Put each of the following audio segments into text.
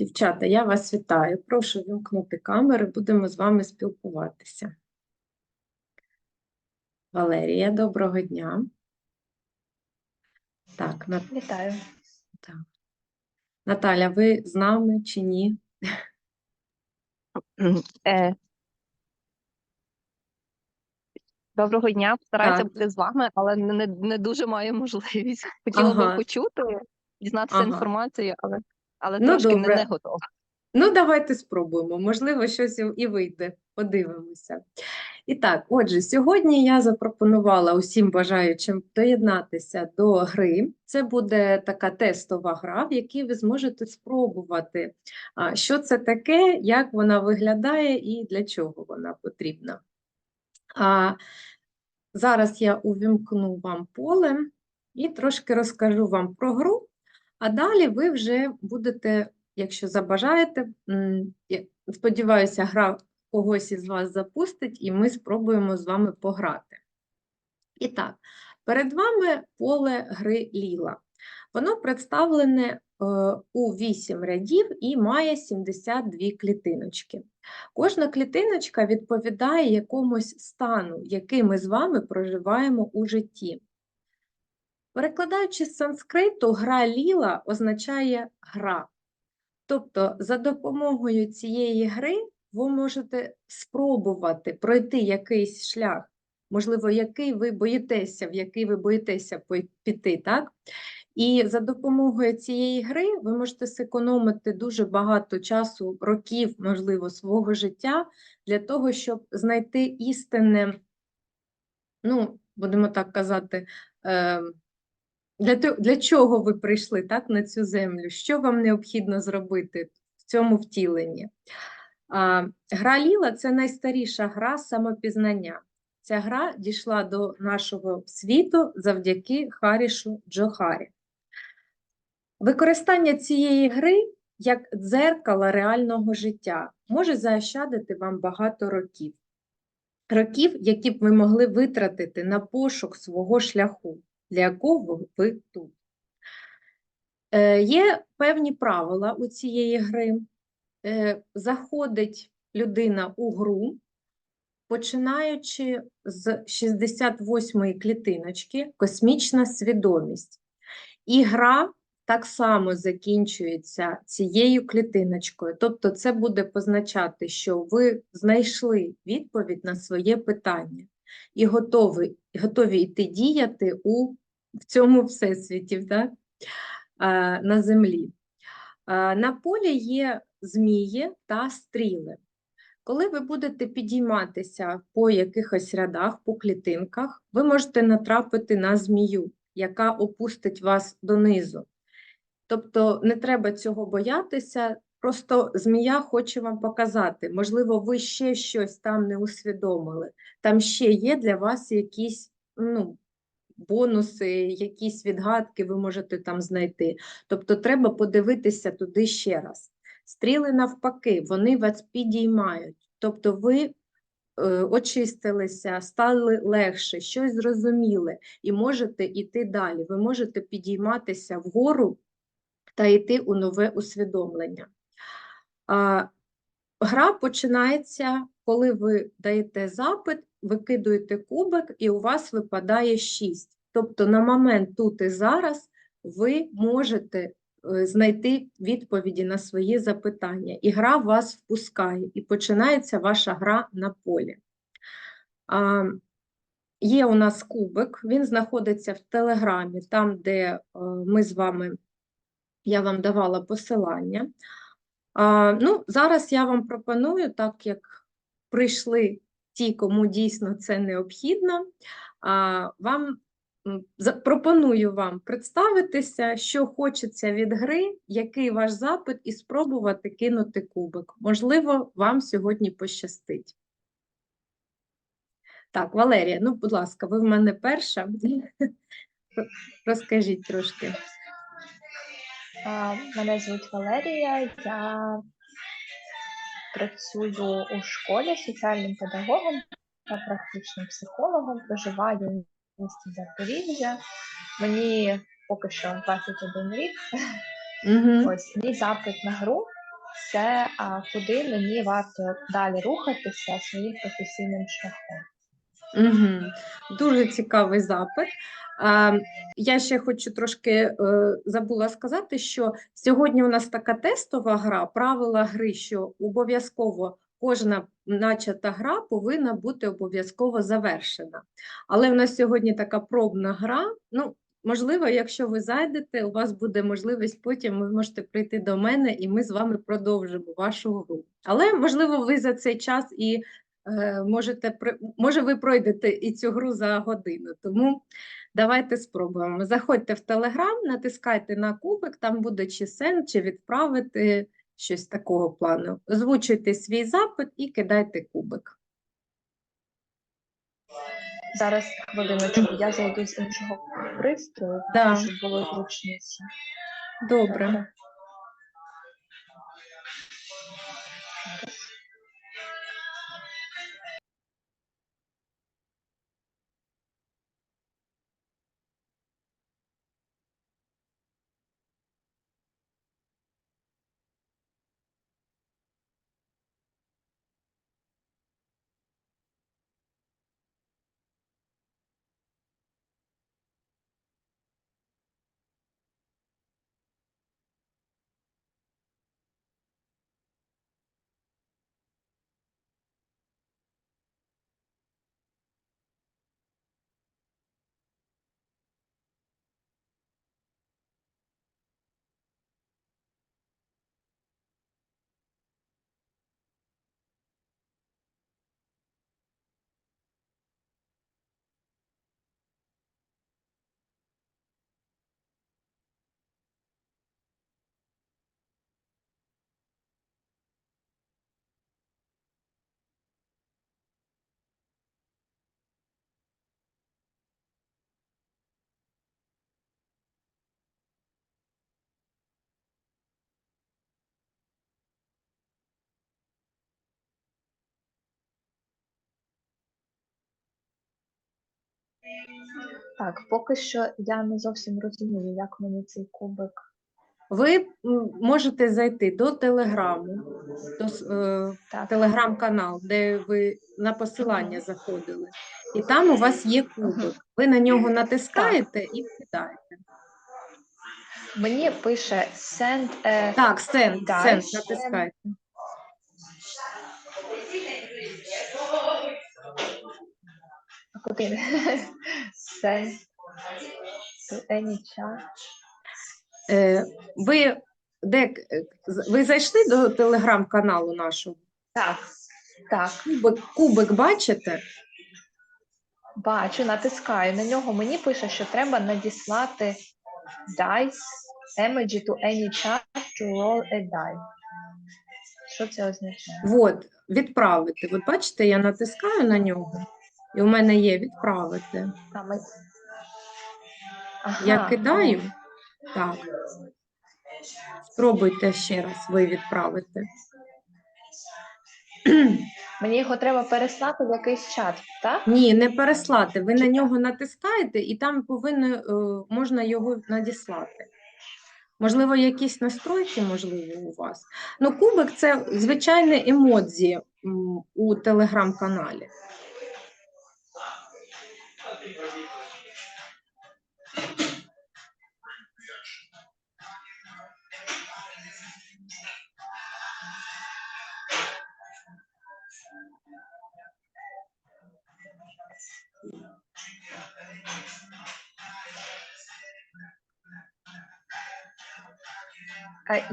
Дівчата, я вас вітаю. Прошу вімкнути камери, будемо з вами спілкуватися. Валерія, доброго дня. Так, На- Вітаю. Наталя, ви з нами чи ні? Е, Доброго дня, постараюся Так. бути з вами, але не, не дуже маю можливість. Хотіла Ага. би почути, дізнатися Ага. інформацію, але, але Ну, трошки добре. не готова. Ну, давайте спробуємо. Можливо, щось і- вийде. Подивимося. І так, отже, сьогодні я запропонувала усім бажаючим доєднатися до гри. Це буде така тестова гра, в якій ви зможете спробувати, що це таке, як вона виглядає і для чого вона потрібна. А, зараз я увімкну вам поле і трошки розкажу вам про гру, а далі ви вже будете, якщо забажаєте, сподіваюся, гра когось із вас запустить, і ми спробуємо з вами пограти. І так, перед вами поле гри Ліла. Воно представлене е, у 8 рядів і має 72 клітиночки. Кожна клітиночка відповідає якомусь стану, який ми з вами проживаємо у житті. Перекладаючи з санскриту, гра ліла означає гра. Тобто, за допомогою цієї гри ви можете спробувати пройти якийсь шлях, можливо, який ви боїтеся, в який ви боїтеся піти, так? І за допомогою цієї гри ви можете зекономити дуже багато часу, років, можливо, свого життя для того, щоб знайти істинне, ну, будемо так казати, е, для, для чого ви прийшли так, на цю землю? Що вам необхідно зробити в цьому втіленні? А, гра Ліла це найстаріша гра самопізнання. Ця гра дійшла до нашого світу завдяки Харішу Джохарі. Використання цієї гри як дзеркала реального життя може заощадити вам багато років. Років, які б ви могли витратити на пошук свого шляху, для якого ви тут. Е, Є певні правила у цієї гри. Е, Заходить людина у гру, починаючи з 68-ї клітиночки космічна свідомість. І гра так само закінчується цією клітиночкою. Тобто це буде позначати, що ви знайшли відповідь на своє питання і готові, готові йти діяти у, в цьому всесвіті, так? на землі. На полі є змії та стріли. Коли ви будете підійматися по якихось рядах, по клітинках, ви можете натрапити на змію, яка опустить вас донизу. Тобто не треба цього боятися, просто змія хоче вам показати. Можливо, ви ще щось там не усвідомили. Там ще є для вас якісь ну, бонуси, якісь відгадки ви можете там знайти. Тобто треба подивитися туди ще раз. Стріли навпаки, вони вас підіймають. Тобто ви е, очистилися, стали легше, щось зрозуміли і можете йти далі. Ви можете підійматися вгору та йти у нове усвідомлення. Гра починається, коли ви даєте запит, викидуєте кубик, і у вас випадає 6. Тобто на момент тут і зараз ви можете е, знайти відповіді на свої запитання, і гра вас впускає, і починається ваша гра на полі. А, Є у нас кубик, він знаходиться в Телеграмі, там, де е, ми з вами, я вам давала посилання. А, ну, зараз я вам пропоную, так як прийшли ті, кому дійсно це необхідно, вам м, за- пропоную вам представитися, що хочеться від гри, який ваш запит, і спробувати кинути кубик. Можливо, вам сьогодні пощастить. Так, Валерія, ну, будь ласка, ви в мене перша. Розкажіть трошки. Мене звуть Валерія, я працюю у школі соціальним педагогом та практичним психологом, проживаю в місті Запоріжжя. Мені поки що 21 рік. Угу. Ось мій запит на гру це а, куди мені варто далі рухатися своїм професійним шляхом. Угу. Дуже цікавий запит. А, я ще хочу трошки е, забула сказати, що сьогодні у нас така тестова гра, правила гри, що обов'язково кожна начата гра повинна бути обов'язково завершена. Але в нас сьогодні така пробна гра. Ну, можливо, якщо ви зайдете, у вас буде можливість потім ви можете прийти до мене, і ми з вами продовжимо вашу гру. Але можливо, ви за цей час і е, можете при- може ви пройдете і цю гру за годину. Тому давайте спробуємо. Заходьте в Телеграм, натискайте на кубик, там буде чи сен, чи відправити щось такого плану. Озвучуйте свій запит і кидайте кубик. Зараз хвилиночку, я зайду з іншого пристрою, Да. щоб було зручніше. Добре. Так, поки що я не зовсім розумію, як мені цей кубик. Ви можете зайти до Телеграму, до е, телеграм-канал, де ви на посилання заходили, і там у вас є кубик. Ви на нього натискаєте і кидаєте. мені пише send a Так, Далі. сенд, натискайте. Any chat. Е, Ви, де, ви зайшли до телеграм-каналу нашого? Так, так, Кубик, кубик бачите? бачу, натискаю на нього. Мені пише, що треба надіслати dice emoji to any chat to roll a die. Що це означає? От, відправити. От бачите, я натискаю на нього, і у мене є відправити. А, ми... Я кидаю. Так. Спробуйте ще раз ви відправити. Мені його треба переслати в якийсь чат, так? Ні, не переслати. Ви на нього натискаєте, і там повинно, е, можна його надіслати. Можливо, якісь настройки, можливо, у вас. Ну, кубик це звичайне емодзі у телеграм-каналі.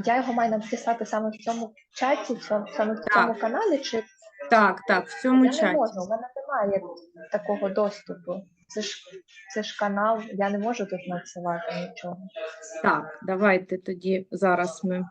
Я його маю написати саме в цьому чаті, саме в цьому Так. каналі, чи Так, так, в цьому я не чаті. можу, у мене немає такого доступу. Це ж це ж канал, я не можу тут надсилати нічого. Так, давайте тоді зараз ми